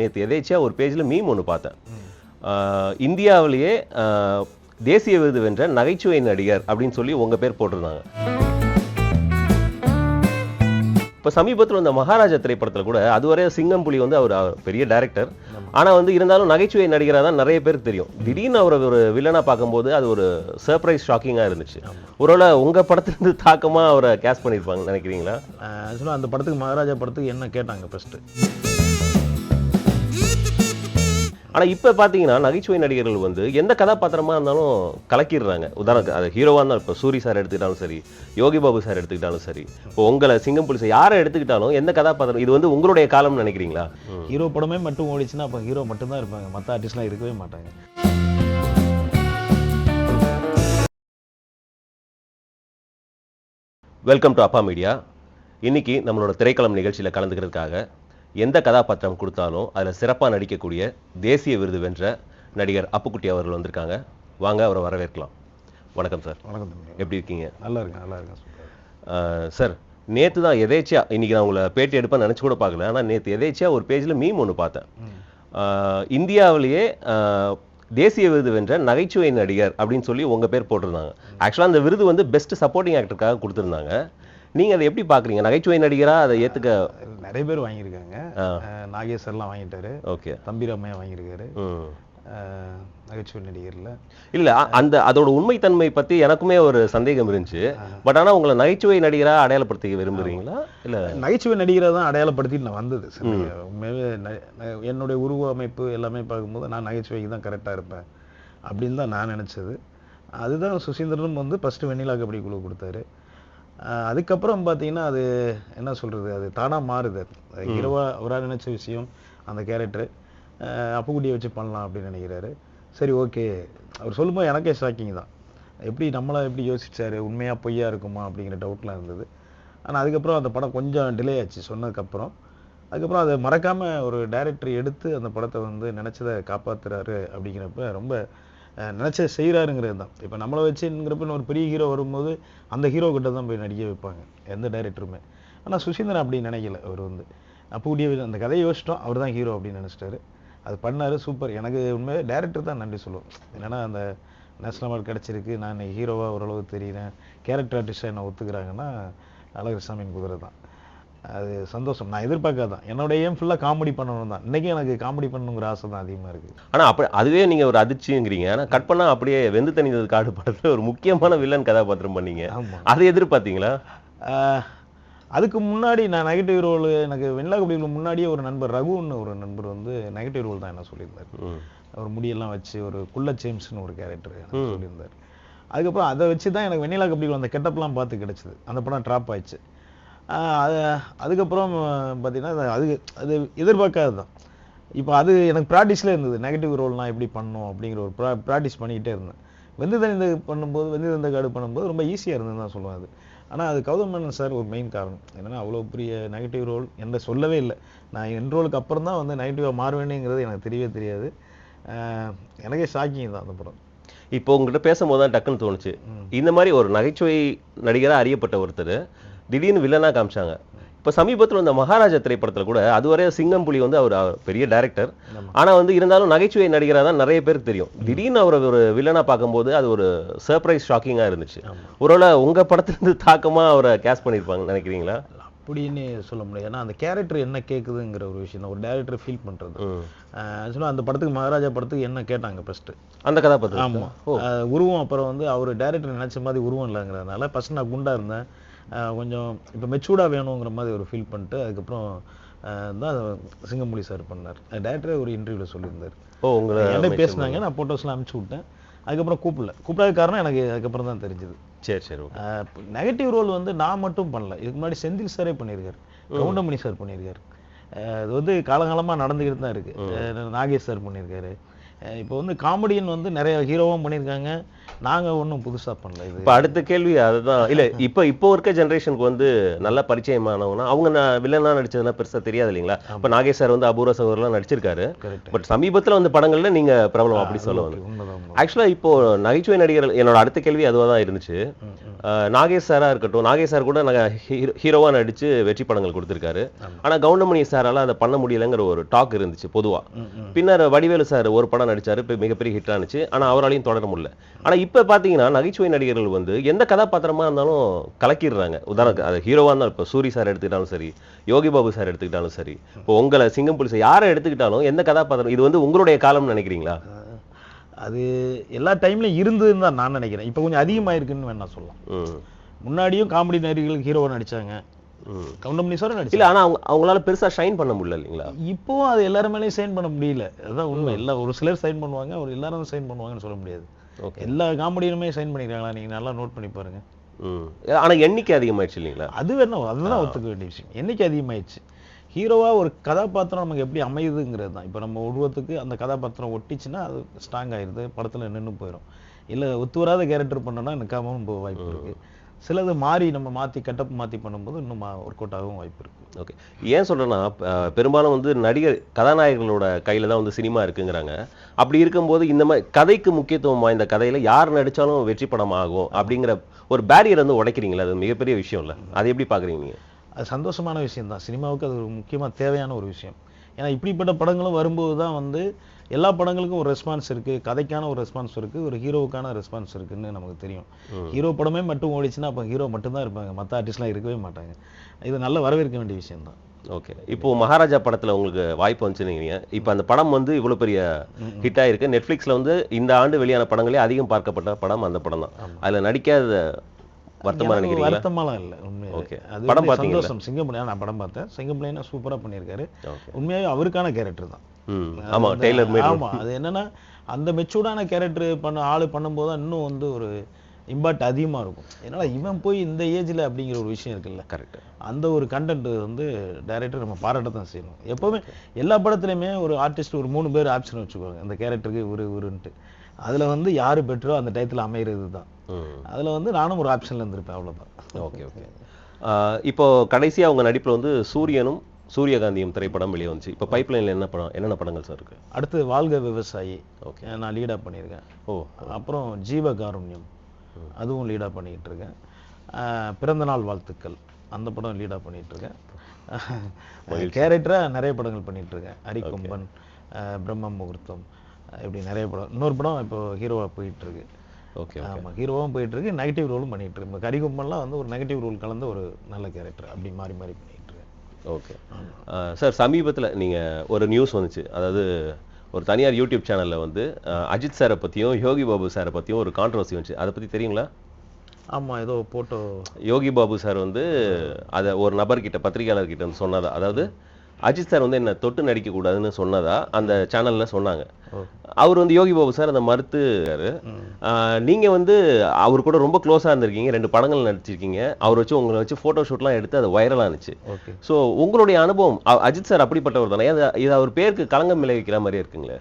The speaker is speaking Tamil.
நேற்று எதேச்சியாக ஒரு பேஜில் மீம் ஒன்று பார்த்தேன். இந்தியாவிலேயே தேசிய விருது வென்ற நகைச்சுவை நடிகர் அப்படின்னு சொல்லி உங்கள் பேர் போட்டிருந்தாங்க. இப்போ சமீபத்தில் இந்த மகாராஜா திரைப்படத்தில் கூட அதுவரை சிங்கம் புலி வந்து அவர் பெரிய டைரக்டர் ஆனால் வந்து இருந்தாலும் நகைச்சுவை நடிகராக தான் நிறைய பேருக்கு தெரியும். திடீர்னு அவர் ஒரு வில்லனாக பார்க்கும்போது அது ஒரு சர்ப்ரைஸ் ஷாக்கிங்காக இருந்துச்சு. ஒருவேளை உங்கள் படத்துலேருந்து தாக்கமாக அவரை கேஸ் பண்ணியிருப்பாங்க நினைக்கிறீங்களா? ஆக்சுவலாக அந்த படத்துக்கு மகாராஜா படத்துக்கு என்ன கேட்டாங்க ஃபஸ்ட்டு ஆனால் இப்போ பார்த்தீங்கன்னா நகைச்சுவை நடிகர்கள் வந்து எந்த கதாபாத்திரமா இருந்தாலும் கலக்கிடுறாங்க. உதாரணத்துக்கு அது ஹீரோவாக இருந்தாலும் இப்போ சூரி சார் எடுத்துக்கிட்டாலும் சரி யோகி பாபு சார் எடுத்துக்கிட்டாலும் சரி இப்போ உங்களை சிங்கம் புலிஸ் யாரை எடுத்துக்கிட்டாலும் எந்த கதாபாத்திரம் இது வந்து உங்களுடைய காலம்னு நினைக்கிறீங்களா? ஹீரோ படமே மட்டும் ஓடிச்சுன்னா அப்போ ஹீரோ மட்டும்தான் இருப்பாங்க. மற்ற ஆர்டிஸ்ட்லாம் இருக்கவே மாட்டாங்க. வெல்கம் டு அப்பா மீடியா இன்னைக்கு நம்மளோட திரைக்களம் நிகழ்ச்சியில் கலந்துக்கிறதுக்காக எந்த கதாபாத்திரம் கொடுத்தாலும் அதில் சிறப்பாக நடிக்கக்கூடிய தேசிய விருது வென்ற நடிகர் அப்புக்குட்டி அவர்கள் வந்திருக்காங்க. வாங்க அவரை வரவேற்கலாம். வணக்கம் சார். வணக்கம் எப்படி இருக்கீங்க? நல்லா இருக்கேன் நல்லா இருக்கேன் சார் நேற்று தான் எதேச்சியா இன்னைக்கு நான் உங்களை பேட்டி எடுப்பேன் நினச்சி கூட பார்க்கல ஆனால் நேற்று எதேச்சியா ஒரு பேஜில் மீம் ஒன்று பார்த்தேன். இந்தியாவிலேயே தேசிய விருது வென்ற நகைச்சுவை நடிகர் அப்படின்னு சொல்லி உங்கள் பேர் போட்டிருந்தாங்க. ஆக்சுவலாக அந்த விருது வந்து பெஸ்ட் சப்போர்ட்டிங் ஆக்டருக்காக கொடுத்துருந்தாங்க. நீங்கள் அதை எப்படி பார்க்குறீங்க? நகைச்சுவை நடிகராக அதை ஏற்றுக்க நிறைய பேர் வாங்கியிருக்காங்க. நாகேஸ்வர்லாம் வாங்கிட்டாரு. ஓகே. தம்பிராமையா வாங்கியிருக்காரு. நகைச்சுவை நடிகரில். இல்லை அந்த அதோட உண்மைத்தன்மை பற்றி எனக்குமே ஒரு சந்தேகம் இருந்துச்சு. பட் ஆனால் உங்களை நகைச்சுவை நடிகராக அடையாளப்படுத்திக்க விரும்புகிறீங்களா இல்லை? நகைச்சுவை நடிகரை தான் அடையாளப்படுத்திட்டு நான் வந்தது உண்மையாவே என்னுடைய உருவ அமைப்பு எல்லாமே பார்க்கும்போது நான் நகைச்சுவைக்கு தான் கரெக்டாக இருப்பேன் அப்படின்னு தான் நான் நினச்சது. அதுதான் சுசீந்திரனும் வந்து ஃபஸ்ட்டு வெண்ணிலா கபடி குழு கொடுத்தாரு. அதுக்கப்புறம் பார்த்தீங்கன்னா அது என்ன சொல்கிறது அது தானாக மாறுது. ஹீரோவா அவராக நினச்ச விஷயம் அந்த கேரக்டர் அப்புக்குட்டியை வச்சு பண்ணலாம் அப்படின்னு நினைக்கிறாரு. சரி ஓகே அவர் சொல்லும்போது எனக்கே ஷாக்கிங் தான். எப்படி நம்மளா எப்படி யோசிச்சாரு? உண்மையா பொய்யா இருக்குமா அப்படிங்கிற டவுட்லாம் இருந்தது. ஆனால் அதுக்கப்புறம் அந்த படம் கொஞ்சம் டிலே ஆச்சு. சொன்னதுக்கப்புறம் அதுக்கப்புறம் அதை மறக்காம ஒரு டைரக்டர் எடுத்து அந்த படத்தை வந்து நினைச்சதை காப்பாத்துறாரு அப்படிங்கிறப்ப ரொம்ப நினச்ச செய்கிறாருங்கிறது தான். இப்போ நம்மளை வச்சுங்கிறப்ப ஒரு பெரிய ஹீரோ வரும்போது அந்த ஹீரோ கிட்ட தான் போய் நடிக்க வைப்பாங்க எந்த டைரக்டருமே ஆனால் சுசீந்திரன் அப்படி நினைக்கல அவர் வந்து. அப்படியே அந்த கதையை யோசிச்சிட்டோம் அவர் தான் ஹீரோ அப்படின்னு நினச்சிட்டாரு. அது பண்ணார் சூப்பர் எனக்கு உண்மையாக டேரக்டர் தான் நன்றி சொல்லுவோம் என்னென்னா அந்த நேஷனல் அவார்டு கிடச்சிருக்கு நான் ஹீரோவாக ஓரளவு தெரியுறேன். கேரக்டர் ஆர்டிஸ்டாக என்ன ஒத்துக்கிறாங்கன்னா அழகர்சாமியின் குதிரை தான். அது சந்தோஷம். நான் எதிர்பார்க்காதான் என்னோட ஏம் ஃபுல்லாக காமெடி பண்ணணும் தான் இன்றைக்கி எனக்கு காமெடி பண்ணணுங்கிற ஆசை தான் அதிகமாக இருக்குது ஆனால் அப்படி அதுவே நீங்கள் ஒரு அதிர்ச்சிங்கிறீங்க. ஆனால் கட் பண்ணால் அப்படியே வெந்து தணிந்தது காடு படத்தில் ஒரு முக்கியமான வில்லன் கதாபாத்திரம் பண்ணீங்க. அதை எதிர்பார்த்தீங்களா? அதுக்கு முன்னாடி நான் நெகட்டிவ் ரோல் எனக்கு வெண்ணிலா கபடிகளுக்கு முன்னாடியே ஒரு நண்பர் ரகுன்னு ஒரு நண்பர் வந்து நெகட்டிவ் ரோல் தான் என்ன சொல்லியிருந்தார். அவர் முடியெல்லாம் வச்சு ஒரு குள்ள ஜேம்ஸ்னு ஒரு கேரக்டர் சொல்லியிருந்தார். அதுக்கப்புறம் அதை வச்சு தான் எனக்கு வெண்ணிலா கபடிகள் அந்த கெட்டப்லாம் பார்த்து கிடச்சிது. அந்த படம் ட்ராப் ஆயிடுச்சு. அது அதுக்கப்புறம் பார்த்தீங்கன்னா அது- அது எதிர்பார்க்காது தான் இப்போ அது எனக்கு ப்ராக்டிஸில் இருந்தது. நெகட்டிவ் ரோல்லாம் எப்படி பண்ணணும் அப்படிங்கிற ஒரு ப்ரா ப்ராக்டிஸ் பண்ணிக்கிட்டே இருந்தேன். வெந்து தணிந்த பண்ணும்போது வெந்து தந்த காடு பண்ணும்போது ரொம்ப ஈஸியாக இருந்ததுன்னு தான் சொல்லுவேன் அது. ஆனால் அது கௌதம் மேனன் சார் ஒரு மெயின் காரணம். என்னன்னா அவ்வளோ பெரிய நெகட்டிவ் ரோல் என்ற சொல்லவே இல்லை. நான் என் ரோலுக்கு அப்புறம் தான் வந்து நெகட்டிவாக மாறுவேனுங்கிறது எனக்கு தெரியவே தெரியாது. எனக்கே ஷாக்கிங் தான் அந்த படம். இப்போ உங்ககிட்ட பேசும்போது தான் டக்குன்னு தோணுச்சு. இந்த மாதிரி ஒரு நகைச்சுவை நடிகராக அறியப்பட்ட ஒருத்தர் திடீர்னு வில்லனாக காமிச்சாங்க. இப்போ சமீபத்தில் இந்த மகாராஜா திரைப்படத்தில் கூட அதுவரை சிங்கம் புலி வந்து அவர் பெரிய டைரக்டர். ஆனால் வந்து இருந்தாலும் நகைச்சுவை நடிகராக தான் நிறைய பேருக்கு தெரியும். திடீர்னு அவர் ஒரு வில்லனாக பார்க்கும்போது அது ஒரு சர்ப்ரைஸ் ஷாக்கிங்காக இருந்துச்சு. ஒருவேளை உங்கள் படத்துலேருந்து தாக்கமாக அவரை கேஸ் பண்ணியிருப்பாங்க நினைக்கிறீங்களா? அப்படின்னு சொல்ல முடியாது. ஏன்னா அந்த கேரக்டர் என்ன கேட்குதுங்கிற ஒரு விஷயம் தான். ஒரு டேரக்டர் ஃபீல் பண்ணுறது ஆக்சுவலாக அந்த படத்துக்கு மகாராஜா படத்துக்கு என்ன கேட்டாங்க ஃபஸ்ட்டு அந்த கதாபாத்திரம் ஆமாம் உருவம் அப்புறம் வந்து அவர் டேரக்டர் நினச்ச மாதிரி உருவம் இல்லைங்கிறதுனால ஃபஸ்ட் நான் குண்டா இருந்தேன். கொஞ்சம் இப்போ மெச்சூர்டாக வேணுங்கிற மாதிரி ஒரு ஃபீல் பண்ணிட்டு அதுக்கப்புறம் தான் சிங்கம்புலி சார் பண்ணார். டேரக்டரே ஒரு இன்டர்வியூவில் சொல்லியிருந்தார். ஓ உங்களை என்ன பேசுனாங்க நான் ஃபோட்டோஸ்லாம் அனுப்பிச்சி விட்டேன். அதுக்கப்புறம் கூப்பிடல. கூப்பிடாத காரணம் எனக்கு அதுக்கப்புறம் தான் தெரிஞ்சுது. சரி சரி நெகட்டிவ் ரோல் வந்து நான் மட்டும் பண்ணல. இதுக்கு முன்னாடி செந்தில் சாரே பண்ணியிருக்காரு. கவுண்டமணி சார் பண்ணியிருக்காரு. அது வந்து காலங்காலமா நடந்துக்கிட்டு தான் இருக்கு. அஹ் நாகேஷ் சார் பண்ணியிருக்காரு. இப்போ வந்து காமெடியன் வந்து நிறைய ஹீரோவும் பண்ணியிருக்காங்க. நாங்க ஒண்ணும் புதுசா பண்ணல இது. இப்ப அடுத்த கேள்வி அதுதான். இல்ல இப்ப இப்போ இருக்க ஜெனரேஷனுக்கு வந்து நல்ல பரிச்சயமானவங்கன்னா அவங்க நான் வில்லனா நடிச்சதுன்னா பெருசா தெரியாது இல்லைங்களா? இப்ப நாகேஷ் சார் வந்து அபூர்வ சகோதரர்லாம் நடிச்சிருக்காரு. பட் சமீபத்துல வந்து படங்கள்ல நீங்க பிரபலம் அப்படி சொல்ல வந்து உண்மைதான் உண்மை. ஆக்சுவலா இப்போ நகைச்சுவை நடிகர்கள் என்னோட அடுத்த கேள்வி அதுவா தான் இருந்துச்சு. நாகேஷ் சாரா இருக்கட்டும் நாகேஷ் சார் கூட நாங்க ஹீரோ- ஹீரோவா நடிச்சு வெற்றி படங்கள் கொடுத்திருக்காரு. ஆனா கவுண்டமணி சாரால அதை பண்ண முடியலங்கிற ஒரு டாக் இருந்துச்சு பொதுவா. ம், ம். பின்னர் வடிவேலு சார் ஒரு படம் நடிச்சாரு இப்ப மிகப்பெரிய ஹிட் ஆனுச்சு ஆனா அவராலையும் தொடர முடியல. ஆனா இப்ப பாத்தீங்கன்னா நகைச்சுவை நடிகர்கள் வந்து எந்த கதாபாத்திரமா இருந்தாலும் கலக்கிடுறாங்க. உதாரணத்துக்கு அது ஹீரோவா இருந்தாலும் இப்ப சூரி சார் எடுத்துக்கிட்டாலும் சரி யோகி பாபு சார் எடுத்துக்கிட்டாலும் சரி இப்போ உங்களை சிங்கம் புலிஸ் யாரை எடுத்துக்கிட்டாலும் எந்த கதாபாத்திரம் இது வந்து உங்களுடைய காலம்னு நினைக்கிறீங்களா? அது எல்லா டைம்லயும் இருந்ததுன்னு தான் நான் நினைக்கிறேன். இப்போ கொஞ்சம் அதிகமாயிருக்குன்னு வேணா சொல்லலாம். முன்னாடியும் காமெடி நடிகர்கள் ஹீரோவா நடிச்சாங்க. ம் கவுண்டமணி சார் நடிச்சாங்க இல்ல அவங்க அவங்களால பெருசா ஷைன் பண்ண முடியல இல்லைங்களா? இப்போவும் அது எல்லாரும் மேலேயும் சைன் பண்ண முடியல. அதுதான் உண்மை. எல்லா ஒரு சிலர் சைன் பண்ணுவாங்க ஒரு எல்லாரும் சைன் பண்ணுவாங்கன்னு சொல்ல முடியாது. ஓகே. எல்லா காமெடியுமே சைன் பண்ணிருக்காங்களா நீங்க நல்லா நோட் பண்ணி பாருங்க. ஆனா எண்ணிக்கை அதிகமாயிடுச்சு இல்லைங்களா? அது வேணும் அதுதான் ஒத்துக்க வேண்டிய விஷயம். என்னைக்கு அதிகமாயிடுச்சு. ஹீரோவா ஒரு கதாபாத்திரம் நமக்கு எப்படி அமையுதுங்கிறது தான். இப்போ நம்ம உருவத்துக்கு அந்த கதாபாத்திரம் ஒட்டிச்சுன்னா அது ஸ்ட்ராங் ஆயிருது படத்துல நின்னு போயிடும் இல்ல ஒத்து வராத கேரக்டர் பண்ணோம்னா நிற்காமவும் போக வாய்ப்பு இருக்கு. சிலது மாறி நம்ம மாத்தி கட்டப் மாத்தி பண்ணும்போது இன்னும் ஒர்க் அவுட் ஆகவும் வாய்ப்பு இருக்கு. ஓகே ஏன் சொல்றேன்னா அஹ், பெரும்பாலும் வந்து நடிகர் கதாநாயகர்களோட கையில தான் வந்து சினிமா இருக்குங்கிறாங்க. அப்படி இருக்கும்போது இந்த மாதிரி கதைக்கு முக்கியத்துவம் வாய்ந்த கதையில யார் நடிச்சாலும் வெற்றி படம் ஆகும் அப்படிங்கிற ஒரு பேரியர் வந்து உடைக்கிறீங்களா அது மிகப்பெரிய விஷயம் இல்ல. அதை எப்படி பாக்குறீங்க நீங்க? அது சந்தோஷமான விஷயம் தான் சினிமாவுக்கு அது ஒரு முக்கியமா தேவையான ஒரு விஷயம். ஏன்னா இப்படிப்பட்ட படங்களும் வரும்போது தான் வந்து எல்லா படங்களுக்கும் ஒரு ரெஸ்பான்ஸ் இருக்கு கதைக்கான ஒரு ரெஸ்பான்ஸ் இருக்கு ஒரு ஹீரோவுக்கான ரெஸ்பான்ஸ் இருக்குன்னு நமக்கு தெரியும். ஹீரோ படமே மட்டும் ஓடிச்சுன்னா அப்போ ஹீரோ மட்டும்தான் இருப்பாங்க மற்ற ஆர்டிஸ்ட்லாம் இருக்கவே மாட்டாங்க. இது நல்ல வரவேற்க வேண்டிய விஷயம் தான் ஓகே இப்போ மகாராஜா படத்துல உங்களுக்கு வாய்ப்பு வந்துச்சுன்னீங்க இப்போ அந்த படம் வந்து இவ்வளவு பெரிய ஹிட் ஆயிருக்கு. நெட்ஃபிளிக்ஸ்ல வந்து இந்த ஆண்டு வெளியான படங்களே அதிகம் பார்க்கப்பட்ட படம் அந்த படம் தான் அதுல நடிக்காத வருத்தமா எனக்கு நினைக்கிறீங்களா? வருத்தமாலாம் இல்லை உண்மையாக. அது படம் வந்து பார்த்தீங்களா? சந்தோஷம். சிங்கம்புலியா நான் படம் பார்த்தேன். சிங்கம்புலியா சூப்பரா பண்ணியிருக்காரு. ஓகே உண்மையாவே அவருக்கான கேரக்டர் தான். ஆமா டெய்லர் மேட் ஆமா அது என்னன்னா அந்த மெச்சூர்டான கேரக்டர் பண்ண ஆளு பண்ணும்போது இன்னும் வந்து ஒரு இம்பாக்ட் அதிகமா இருக்கும். என்னடா இவன் போய் இந்த ஏஜ்ல அப்படிங்கிற ஒரு விஷயம் இருக்குல்ல. கரெக்ட் அந்த ஒரு கண்டென்ட் வந்து டைரக்டர் நம்ம பாராட்ட தான் செய்யணும். எப்பவுமே எல்லா படத்துலையுமே ஒரு ஆர்டிஸ்ட் ஒரு மூணு பேர் ஆப்ஷன் வச்சுக்குவாங்க அந்த கேரக்டருக்கு ஒரு உருன்ட்டு அதுல வந்து யாரு பெற்றோ அந்த டயத்துல அமைகிறது தான் அதுல வந்து நானும் ஒரு ஆப்ஷன்ல இருந்திருப்பேன் அவ்வளவுதான். ஓகே ஓகே இப்போ கடைசியா அவங்க நடிப்புல வந்து சூரியனும் சூரியகாந்தியும் திரைப்படம் வெளியே வந்துச்சு. இப்போ பைப்லைன்ல என்ன படம் என்னென்ன படங்கள் சார் இருக்கு? அடுத்து வாழ்க விவசாயி. ஓகே நான் லீடா பண்ணியிருக்கேன். ஓ அப்புறம் ஜீவகாருண்யம். அதுவும் லீடா பண்ணிட்டு இருக்கேன் பிறந்தநாள் வாழ்த்துக்கள். அந்த படம் லீடா பண்ணிட்டு இருக்கேன் கேரக்டரா நிறைய படங்கள் பண்ணிட்டு இருக்கேன் ஹரிகொம்பன் பிரம்ம முகூர்த்தம் இப்படி நிறைய படம். இன்னொரு படம் இப்போ ஹீரோவா போயிட்டு இருக்கு ஓகே ஆமா ஹீரோவும் போயிட்டு இருக்கு நெகட்டிவ் ரோலும் பண்ணிட்டு இருக்கு இப்போ ஹரிகொம்பன்லாம் வந்து ஒரு நெகட்டிவ் ரோல் கலந்த ஒரு நல்ல கேரக்டர் அப்படி மாறி மாறி பண்ணிட்டு இருக்கேன் ஓகே சார் சமீபத்துல நீங்க ஒரு நியூஸ் வந்துச்சு. அதாவது ஒரு தனியார் யூடியூப் சேனல்ல வந்து அஜித் சாரை பத்தியும் யோகி பாபு சாரை பத்தியும் ஒரு கான்ட்ரவர்சி வந்துச்சு. அதை பத்தி தெரியுங்களா? ஆமா ஏதோ போட்டோ யோகி பாபு சார் வந்து அதை ஒரு நபர்கிட்ட பத்திரிகையாளர் கிட்ட வந்து சொன்னதா அதாவது அஜித் சார் வந்து என்ன தொட்டு நடிக்க கூடாதுன்னு சொன்னதா அந்த சேனல்ல சொன்னாங்க. அவர் வந்து யோகி பாபு சார் அதை மறுத்துறாரு நீங்க வந்து அவர் கூட ரொம்ப க்ளோஸா இருந்திருக்கீங்க ரெண்டு படங்கள் நடிச்சிருக்கீங்க. அவர் வச்சு உங்களை வச்சு போட்டோ ஷூட்லாம் எடுத்து அது வைரலா இருந்துச்சு சோ உங்களுடைய அனுபவம் அஜித் சார் அப்படிப்பட்டவர் தானே? இது இது அவர் பேருக்கு களங்கம் விளைவிக்கிற மாதிரி இருக்குங்களே?